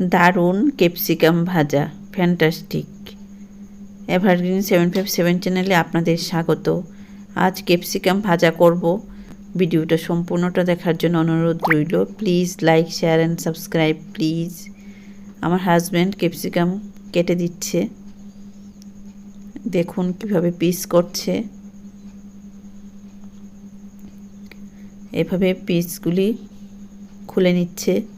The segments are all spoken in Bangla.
দারুণ ক্যাপসিকাম ভাজা fantastic evergreen seven five seven চ্যানেলে আপনাদের স্বাগত। আজ ক্যাপসিকাম ভাজা করব। ভিডিওটা সম্পূর্ণটা দেখার জন্য অনুরোধ রইল। Please like share and subscribe please আমার হাজব্যান্ড ক্যাপসিকাম কেটে দিচ্ছে। দেখুন কীভাবে পিস করছে। এভাবে পিসগুলি খুলে নিচ্ছে।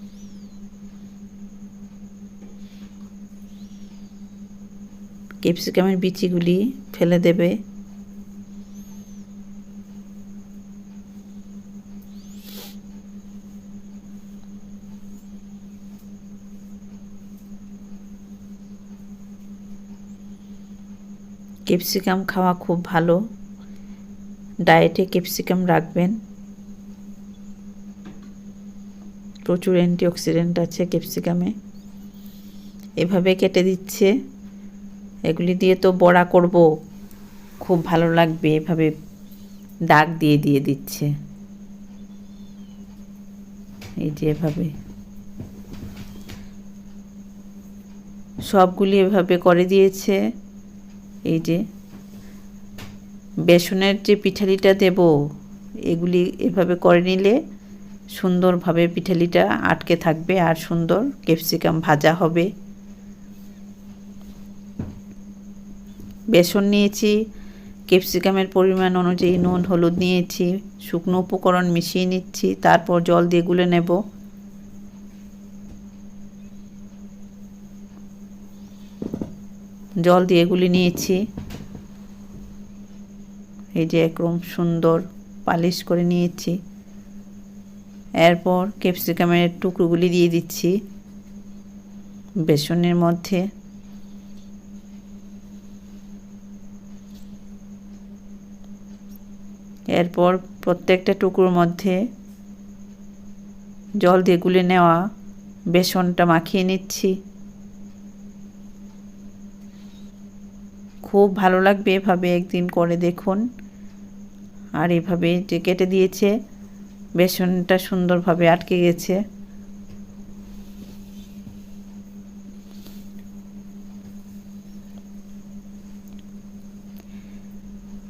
ক্যাপসিকামের বিচিগুলি ফেলে দেবে। ক্যাপসিকাম খাওয়া খুব ভালো। ডায়েটে ক্যাপসিকাম রাখবেন। প্রচুর অ্যান্টিঅক্সিডেন্ট আছে ক্যাপসিকামে। এভাবে কেটে দিচ্ছে। এগুলি দিয়ে তো বড়া করব। খুব ভালো লাগবে এভাবে দাগ দিয়ে দিয়ে দিচ্ছে। এই যে এভাবে। সবগুলি এভাবে করে দিয়েছে। এই যে বেসনের যে পিঠালিটা দেব, এগুলি এভাবে করে নিলে সুন্দরভাবে পিঠালিটা আটকে থাকবে আর সুন্দর ক্যাপসিকাম ভাজা হবে। বেসন নিয়েছি, ক্যাপসিকামের পরিমাণ অনুযায়ী নুন, হলুদ নিয়েছি, শুকনো উপকরণ মিশিয়ে নিচ্ছি, তারপর জল দিয়ে গুলে নেব। জল দিয়ে গুলি নিয়েছি। এই যে একরকম সুন্দর পালিশ করে নিয়েছি। এরপর ক্যাপসিকামের টুকরোগুলি দিয়ে দিচ্ছি বেসনের মধ্যে। এরপর প্রত্যেকটা টুকরোর মধ্যে জল দিয়ে গুলে নেওয়া বেসনটা মাখিয়ে নিচ্ছি। খুব ভালো লাগবে এভাবে একদিন করে দেখুন। আর এভাবে যে কেটে দিয়েছে, বেসনটা সুন্দরভাবে আটকে গেছে।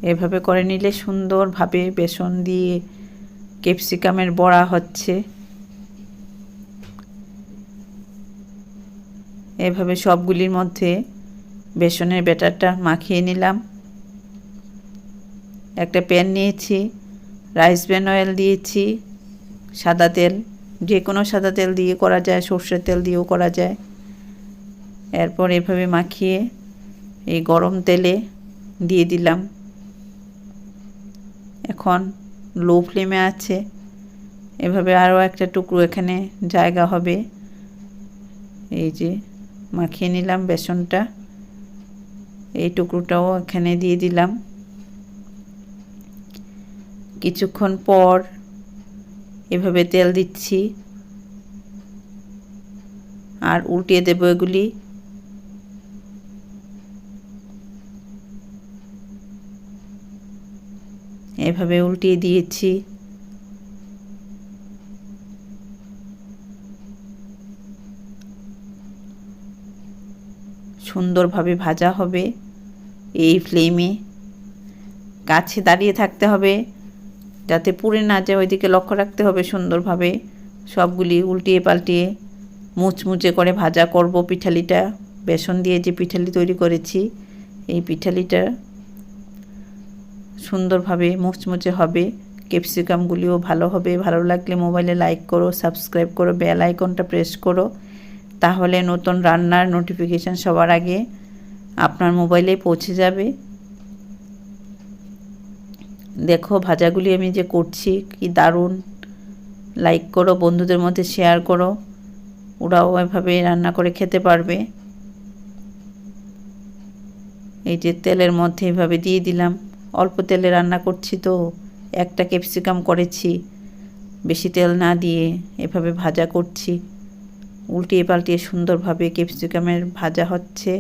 এভাবে করে নিলে সুন্দরভাবে বেসন দিয়ে ক্যাপসিকামের বড়া হচ্ছে। এভাবে সবগুলির মধ্যে বেসনের ব্যাটারটা মাখিয়ে নিলাম। একটা প্যান নিয়েছি, রাইস ব্যান অয়েল দিয়েছি, সাদা তেল যে কোনো সাদা তেল দিয়ে করা যায়, সর্ষের তেল দিয়েও করা যায়। এরপর এভাবে মাখিয়ে এই গরম তেলে দিয়ে দিলাম। এখন লো ফ্লেমে আছে। এভাবে আরও একটা টুকরো এখানে জায়গা হবে। এই যে মাখিয়ে নিলাম বেসনটা। এই টুকরোটাও এখানে দিয়ে দিলাম। কিছুক্ষণ পর এভাবে তেল দিচ্ছি। আর উল্টিয়ে দেবো এগুলি। এভাবে উল্টিয়ে দিয়েছি। সুন্দরভাবে ভাজা হবে এই ফ্লেমে। কাছে দাঁড়িয়ে থাকতে হবে, যাতে পুড়ে না যায়, ওইদিকে লক্ষ্য রাখতে হবে সুন্দরভাবে। সবগুলি উল্টিয়ে পাল্টিয়ে মুচমুচে করে ভাজা করব পিঠালিটা। বেসন দিয়ে যে পিঠালি তৈরি করেছি, এই পিঠালিটা সুন্দরভাবে মুচমুচে হবে। ক্যাপসিকামগুলিও ভালো হবে। ভালো লাগলে মোবাইলে লাইক করো, সাবস্ক্রাইব করো, বেল আইকনটা প্রেস করো। তাহলে নতুন রান্নার নোটিফিকেশান সবার আগে আপনার মোবাইলে পৌঁছে যাবে। দেখো, ভাজাগুলি আমি যে করছি, কি দারুণ। লাইক করো, বন্ধুদের মধ্যে শেয়ার করো। ওরাও এভাবে রান্না করে খেতে পারবে। এই যে তেলের মধ্যে এভাবে দিয়ে দিলাম। অল্প তেলে রান্না করছি তো, একটা ক্যাপসিকাম করেছি, বেশি তেল না দিয়ে এভাবে ভাজা করছি। উল্টিয়ে পাল্টিয়ে সুন্দরভাবে ক্যাপসিকামের ভাজা হচ্ছে।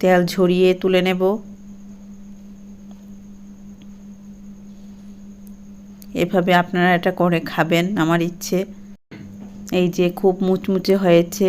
তেল ঝরিয়ে তুলে নেব। এভাবে আপনারা এটা করে খাবেন, আমার ইচ্ছে। এই যে খুব মুচমুচে হয়েছে।